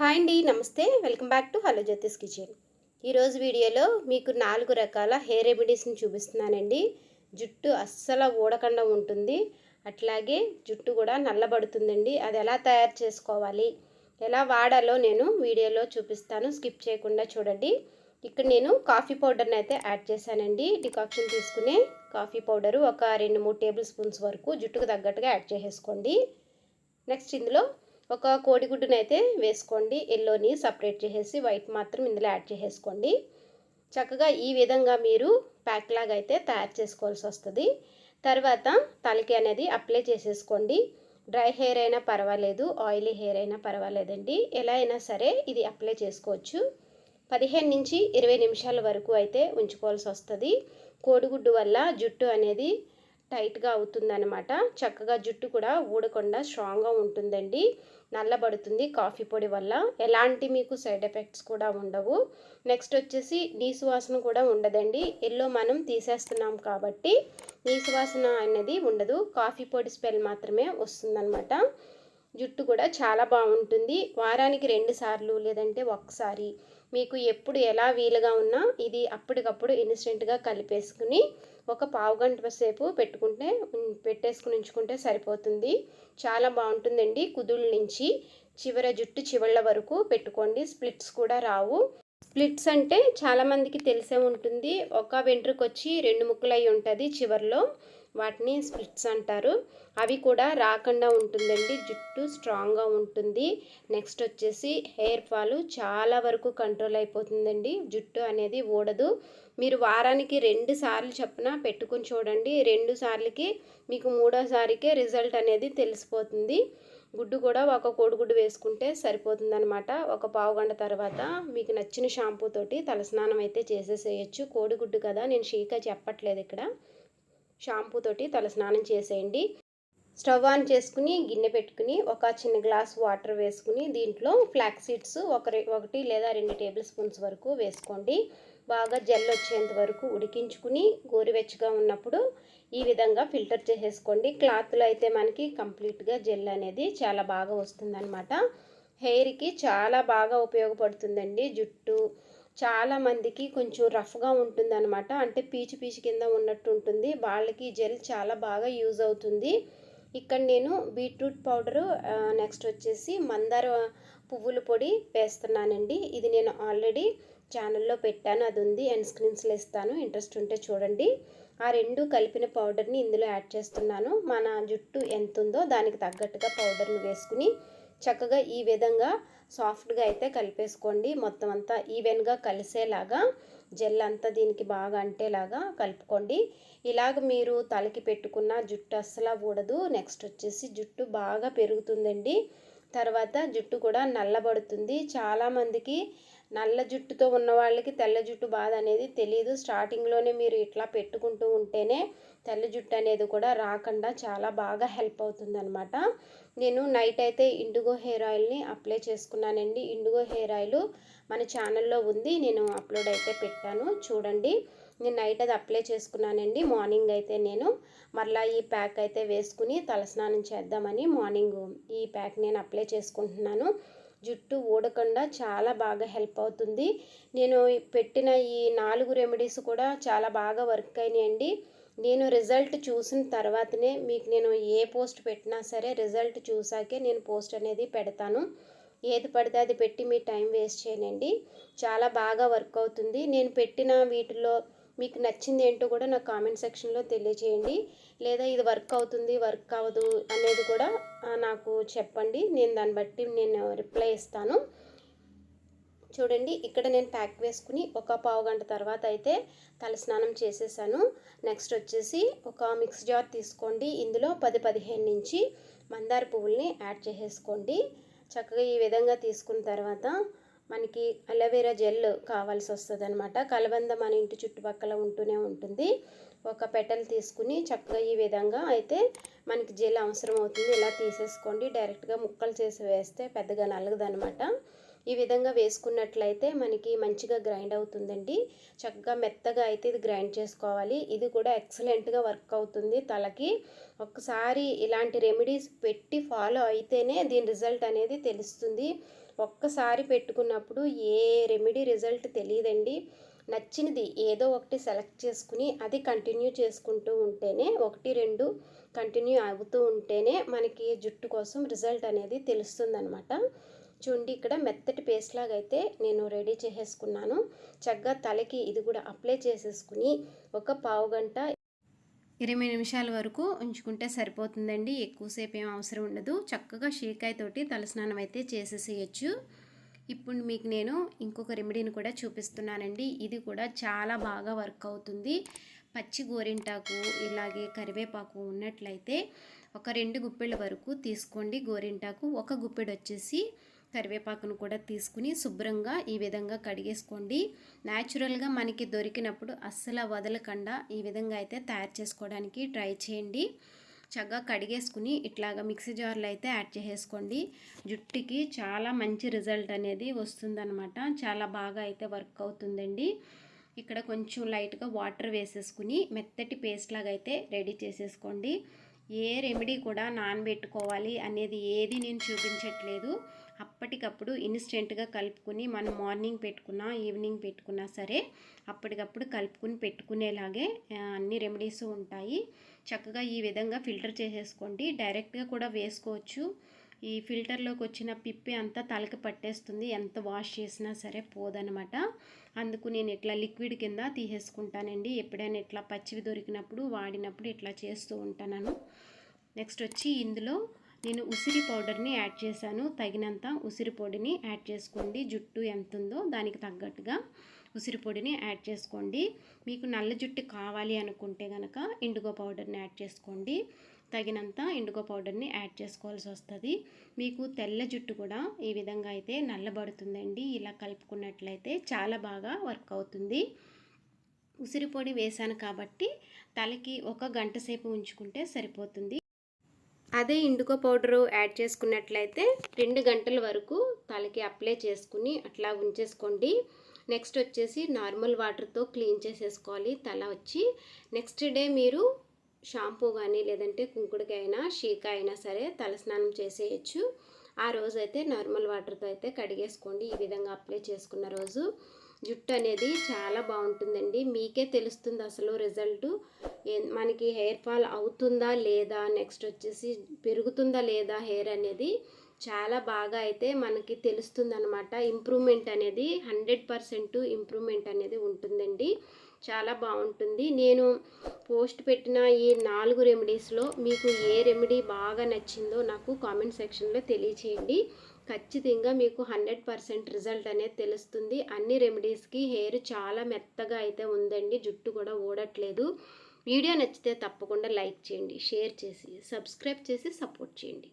Hi అండి నమస్తే. Welcome back to hello Jyotish kitchen. ఈరోజు వీడియోలో మీకు నాలుగు రకాల హెయిర్ రెమెడీస్ని చూపిస్తున్నానండి. జుట్టు అస్సలు ఊడకుండా ఉంటుంది. అట్లాగే జుట్టు కూడా నల్లబడుతుందండి. అది ఎలా తయారు చేసుకోవాలి? ఎలా వాడాలో నేను వీడియోలో చూపిస్తాను. స్కిప్ చేయకుండా చూడండి. ఇక్కడ నేను కాఫీ పౌడర్ని అయితే యాడ్ చేశానండి. డికాక్షన్ తీసుకునే కాఫీ పౌడరు ఒక రెండు మూడు టేబుల్ స్పూన్స్ వరకు జుట్టుకు తగ్గట్టుగా యాడ్ చేసేసుకోండి. నెక్స్ట్ ఇందులో ఒక కోడిగుడ్డునైతే అయితే వేసుకోండి. ఎల్లోని సపరేట్ చేసేసి వైట్ మాత్రం ఇందులో యాడ్ చేసేసుకోండి. చక్కగా ఈ విధంగా మీరు ప్యాక్ లాగా అయితే తయారు చేసుకోవాల్సి వస్తుంది. తర్వాత తలకి అనేది అప్లై చేసేసుకోండి. డ్రై హెయిర్ అయినా పర్వాలేదు ఆయిలీ హెయిర్ అయినా పర్వాలేదండి. ఎలా అయినా సరే ఇది అప్లై చేసుకోవచ్చు. పదిహేను నుంచి ఇరవై నిమిషాల వరకు అయితే ఉంచుకోవాల్సి వస్తుంది. కోడిగుడ్డు వల్ల జుట్టు అనేది టైట్గా అవుతుందనమాట చక్కగా జుట్టు కూడా ఊడకుండా స్ట్రాంగ్గా ఉంటుందండి. నల్లబడుతుంది కాఫీ పొడి వల్ల. ఎలాంటి మీకు సైడ్ ఎఫెక్ట్స్ కూడా ఉండవు. నెక్స్ట్ వచ్చేసి నీసు వాసన కూడా ఉండదండి. ఎల్లో మనం తీసేస్తున్నాం కాబట్టి నీసు వాసన అనేది ఉండదు. కాఫీ పొడి స్మెల్ మాత్రమే వస్తుందన్నమాట. జుట్టు కూడా చాలా బాగుంటుంది. వారానికి రెండు సార్లు లేదంటే ఒకసారి మీకు ఎప్పుడు ఎలా వీలుగా ఉన్నా ఇది అప్పటికప్పుడు ఇన్స్టెంట్గా కలిపేసుకుని ఒక పావు గంట సేపు పెట్టుకుంటే పెట్టేసుకుని ఉంచుకుంటే సరిపోతుంది. చాలా బాగుంటుందండి. కుదుళ్ళ నుంచి చివర జుట్టు చివళ్ళ వరకు పెట్టుకోండి. స్ప్లిట్స్ కూడా రావు. స్ప్లిట్స్ అంటే చాలామందికి తెలిసే ఉంటుంది. ఒక వెంట్రుకొచ్చి రెండు ముక్కలు అయి ఉంటుంది చివరిలో. వాటిని స్ప్లిట్స్ అంటారు. అవి కూడా రాకుండా ఉంటుందండి. జుట్టు స్ట్రాంగ్గా ఉంటుంది. నెక్స్ట్ వచ్చేసి హెయిర్ ఫాల్ చాలా వరకు కంట్రోల్ అయిపోతుందండి. జుట్టు అనేది ఊడదు. మీరు వారానికి రెండు సార్లు చొప్పున పెట్టుకుని చూడండి. రెండు సార్లకి మీకు మూడోసారికే రిజల్ట్ అనేది తెలిసిపోతుంది. గుడ్డు కూడా ఒక కోడిగుడ్డు వేసుకుంటే సరిపోతుందనమాట ఒక పావు గంట తర్వాత మీకు నచ్చిన షాంపూ తోటి తలస్నానం అయితే చేసేసేయచ్చు. కోడిగుడ్డు కదా నేను షీకా చెప్పట్లేదు ఇక్కడ. షాంపూ తోటి తలస్నానం చేసేయండి. స్టవ్ ఆన్ చేసుకుని గిన్నె పెట్టుకుని ఒక చిన్న గ్లాస్ వాటర్ వేసుకుని దీంట్లో ఫ్లాక్ సీడ్స్ ఒక ఒకటి లేదా రెండు టేబుల్ స్పూన్స్ వరకు వేసుకోండి. బాగా జెల్ వచ్చేంత వరకు ఉడికించుకుని గోరువెచ్చగా ఉన్నప్పుడు ఈ విధంగా ఫిల్టర్ చేసేసుకోండి. క్లాత్లో అయితే మనకి కంప్లీట్గా జెల్ అనేది చాలా బాగా వస్తుందన్నమాట. హెయిర్కి చాలా బాగా ఉపయోగపడుతుందండి జుట్టు. చాలా మందికి కొంచెం రఫ్గా ఉంటుందన్నమాట. అంటే పీచు పీచు కింద ఉన్నట్టు ఉంటుంది. వాళ్ళకి జెల్ చాలా బాగా యూజ్ అవుతుంది. ఇక్కడ నేను బీట్రూట్ పౌడరు నెక్స్ట్ వచ్చేసి మందార పువ్వుల పొడి వేస్తున్నానండి. ఇది నేను ఆల్రెడీ ఛానల్లో పెట్టాను. అది ఉంది. అండ్ స్క్రీన్స్లో ఇస్తాను. ఇంట్రెస్ట్ ఉంటే చూడండి. ఆ రెండు కలిపిన పౌడర్ని ఇందులో యాడ్ చేస్తున్నాను. మన జుట్టు ఎంత ఉందో దానికి తగ్గట్టుగా పౌడర్ని వేసుకుని చక్కగా ఈ విధంగా సాఫ్ట్గా అయితే కలిపేసుకోండి. మొత్తం అంతా ఈవెన్గా కలిసేలాగా జెల్ అంతా దీనికి బాగా అంటేలాగా కలుపుకోండి. ఇలాగ మీరు తలకి పెట్టుకున్న జుట్టు అస్సలు ఊడదు. నెక్స్ట్ వచ్చేసి జుట్టు బాగా పెరుగుతుందండి. తర్వాత జుట్టు కూడా నల్లబడుతుంది. చాలామందికి నల్ల జుట్టుతో ఉన్న వాళ్ళకి తెల్ల జుట్టు బాధ అనేది తెలియదు స్టార్టింగ్లోనే మీరు ఇట్లా పెట్టుకుంటూ ఉంటేనే తెల్ల జుట్టు అనేది కూడా రాకుండా చాలా బాగా హెల్ప్ అవుతుందన్నమాట. నేను నైట్ అయితే ఇండిగో హెయిర్ ఆయిల్ని అప్లై చేసుకున్నానండి. ఇండిగో హెయిర్ ఆయిల్ మన ఛానల్లో ఉంది. నేను అప్లోడ్ అయితే పెట్టాను. చూడండి. నేను నైట్ అది అప్లై చేసుకున్నానండి. మార్నింగ్ అయితే నేను మరలా ఈ ప్యాక్ అయితే వేసుకుని తలస్నానం చేద్దామని మార్నింగ్ ఈ ప్యాక్ నేను అప్లై చేసుకుంటున్నాను. జుట్టు ఊడకుండా చాలా బాగా హెల్ప్ అవుతుంది. నేను పెట్టిన ఈ నాలుగు రెమెడీస్ కూడా చాలా బాగా వర్క్ అయినాయండి. నేను రిజల్ట్ చూసిన తర్వాతనే మీకు నేను ఏ పోస్ట్ పెట్టినా సరే రిజల్ట్ చూసాకే నేను పోస్ట్ అనేది పెడతాను. ఏది పడితే అది పెట్టి మీ టైం వేస్ట్ చేయనండి. చాలా బాగా వర్క్ అవుతుంది. నేను పెట్టిన వీటిలో మీకు నచ్చింది ఏంటో కూడా నాకు కామెంట్ సెక్షన్లో తెలియజేయండి లేదా ఇది వర్క్ అవుతుంది వర్క్ అవ్వదు అనేది కూడా నాకు చెప్పండి. నేను దాన్ని బట్టి నేను రిప్లై ఇస్తాను. చూడండి ఇక్కడ నేను ప్యాక్ వేసుకుని ఒక పావు గంట తర్వాత అయితే తలస్నానం చేసేసాను. నెక్స్ట్ వచ్చేసి ఒక మిక్స్ జార్ తీసుకోండి. ఇందులో పది పదిహేను నుంచి మందార పువ్వుల్ని యాడ్ చేసేసుకోండి. చక్కగా ఈ విధంగా తీసుకున్న తర్వాత మనకి అలోవెరా జెల్ కావాల్సి వస్తుంది అనమాట కలబంద మన ఇంటి చుట్టుపక్కల ఉంటూనే ఉంటుంది. ఒక పెటల్ తీసుకుని చక్కగా ఈ విధంగా అయితే మనకి జెల్ అవసరం అవుతుంది ఇలా తీసేసుకోండి. డైరెక్ట్గా ముక్కలు చేసి వేస్తే పెద్దగా నలగదనమాట ఈ విధంగా వేసుకున్నట్లయితే మనకి మంచిగా గ్రైండ్ అవుతుందండి. చక్కగా మెత్తగా అయితే ఇది గ్రైండ్ చేసుకోవాలి. ఇది కూడా ఎక్సలెంట్గా వర్క్ అవుతుంది తలకి. ఒక్కసారి ఇలాంటి రెమెడీస్ పెట్టి ఫాలో అయితేనే దీని రిజల్ట్ అనేది తెలుస్తుంది. ఒక్కసారి పెట్టుకున్నప్పుడు ఏ రెమెడీ రిజల్ట్ తెలియదండి నచ్చినది ఏదో ఒకటి సెలెక్ట్ చేసుకుని అది కంటిన్యూ చేసుకుంటూ ఉంటేనే ఒకటి రెండు కంటిన్యూ అవుతూ ఉంటేనే మనకి జుట్టు కోసం రిజల్ట్ అనేది తెలుస్తుందనమాట చూడండి ఇక్కడ మెత్తటి పేస్ట్ లాగా అయితే నేను రెడీ చేసేసుకున్నాను. చక్కగా తలకి ఇది కూడా అప్లై చేసేసుకుని ఒక పావు గంట ఇరవై నిమిషాల వరకు ఉంచుకుంటే సరిపోతుందండి. ఎక్కువసేపు ఏం అవసరం ఉండదు. చక్కగా షీకాయ తోటి తలస్నానం అయితే చేసేసేయచ్చు. ఇప్పుడు మీకు నేను ఇంకొక రెమెడీని కూడా చూపిస్తున్నానండి. ఇది కూడా చాలా బాగా వర్క్ అవుతుంది. పచ్చి గోరింటాకు ఇలాగే కరివేపాకు ఉన్నట్లయితే ఒక రెండు గుప్పెళ్ళ వరకు తీసుకోండి గోరింటాకు. ఒక గుప్పెడు వచ్చేసి కరివేపాకును కూడా తీసుకుని శుభ్రంగా ఈ విధంగా కడిగేసుకోండి. న్యాచురల్గా మనకి దొరికినప్పుడు అస్సలు వదలకుండా ఈ విధంగా అయితే తయారు చేసుకోవడానికి ట్రై చేయండి. చక్కగా కడిగేసుకుని ఇట్లాగా మిక్సీ జార్లో అయితే యాడ్ చేసేసుకోండి. జుట్టుకి చాలా మంచి రిజల్ట్ అనేది వస్తుందన్నమాట. చాలా బాగా అయితే వర్క్ అవుతుందండి. ఇక్కడ కొంచెం లైట్గా వాటర్ వేసేసుకుని మెత్తటి పేస్ట్ లాగా అయితే రెడీ చేసేసుకోండి. ఏ రెమెడీ కూడా నానబెట్టుకోవాలి అనేది ఏది నేను చూపించట్లేదు. అప్పటికప్పుడు ఇన్స్టెంట్గా కలుపుకుని మనం మార్నింగ్ పెట్టుకున్నా ఈవినింగ్ పెట్టుకున్నా సరే అప్పటికప్పుడు కలుపుకుని పెట్టుకునేలాగే అన్ని రెమెడీస్ ఉంటాయి. చక్కగా ఈ విధంగా ఫిల్టర్ చేసేసుకోండి. డైరెక్ట్గా కూడా వేసుకోవచ్చు. ఈ ఫిల్టర్లోకి వచ్చిన పిప్పి అంతా తలకి పట్టేస్తుంది. ఎంత వాష్ చేసినా సరే పోదనమాట. అందుకు నేను ఇట్లా లిక్విడ్ కింద తీసేసుకుంటానండి. ఎప్పుడైనా ఇట్లా పచ్చివి దొరికినప్పుడు వాడినప్పుడు ఇట్లా చేస్తూ ఉంటాను. నెక్స్ట్ వచ్చి ఇందులో నేను ఉసిరి పౌడర్ని యాడ్ చేశాను. తగినంత ఉసిరి పొడిని యాడ్ చేసుకోండి. జుట్టు ఎంత ఉందో దానికి తగ్గట్టుగా ఉసిరి పొడిని యాడ్ చేసుకోండి. మీకు నల్ల జుట్టు కావాలి అనుకుంటే కనుక ఇండుగో పౌడర్ని యాడ్ చేసుకోండి. తగినంత ఇండుగో పౌడర్ని యాడ్ చేసుకోవాల్సి వస్తుంది. మీకు తెల్ల జుట్టు కూడా ఈ విధంగా అయితే నల్లబడుతుందండి. ఇలా కలుపుకున్నట్లయితే చాలా బాగా వర్క్ అవుతుంది. ఉసిరి పొడి వేశాను కాబట్టి తలకి ఒక గంట సేపు ఉంచుకుంటే సరిపోతుంది. అదే ఇండుకో పౌడరు యాడ్ చేసుకున్నట్లయితే రెండు గంటల వరకు తలకి అప్లై చేసుకుని అట్లా ఉంచేసుకోండి. నెక్స్ట్ వచ్చేసి నార్మల్ వాటర్తో క్లీన్ చేసేసుకోవాలి. తల వచ్చి నెక్స్ట్ డే మీరు షాంపూ కానీ లేదంటే కుంకుడికైనా అయినా షీకా అయినా సరే తలస్నానం చేసేయచ్చు. ఆ రోజు అయితే నార్మల్ వాటర్తో అయితే కడిగేసుకోండి. ఈ విధంగా అప్లై చేసుకున్న రోజు. జుట్టు అనేది చాలా బాగుంటుందండి. మీకే తెలుస్తుంది అసలు రిజల్ట్. మనకి హెయిర్ ఫాల్ అవుతుందా లేదా నెక్స్ట్ వచ్చేసి పెరుగుతుందా లేదా హెయిర్ అనేది చాలా బాగా అయితే మనకి తెలుస్తుంది అనమాట ఇంప్రూవ్మెంట్ అనేది హండ్రెడ్ పర్సెంట్ ఇంప్రూవ్మెంట్ అనేది ఉంటుందండి. చాలా బాగుంటుంది. నేను పోస్ట్ పెట్టిన ఈ నాలుగు రెమెడీస్లో మీకు ఏ రెమెడీ బాగా నచ్చిందో నాకు కామెంట్ సెక్షన్లో తెలియచేయండి. ఖచ్చితంగా మీకు హండ్రెడ్ పర్సెంట్ రిజల్ట్ అనేది తెలుస్తుంది. అన్ని రెమెడీస్కి హెయిర్ చాలా మెత్తగా అయితే ఉందండి. జుట్టు కూడా ఊడట్లేదు. వీడియో నచ్చితే తప్పకుండా లైక్ చేయండి షేర్ చేసి సబ్స్క్రైబ్ చేసి సపోర్ట్ చేయండి.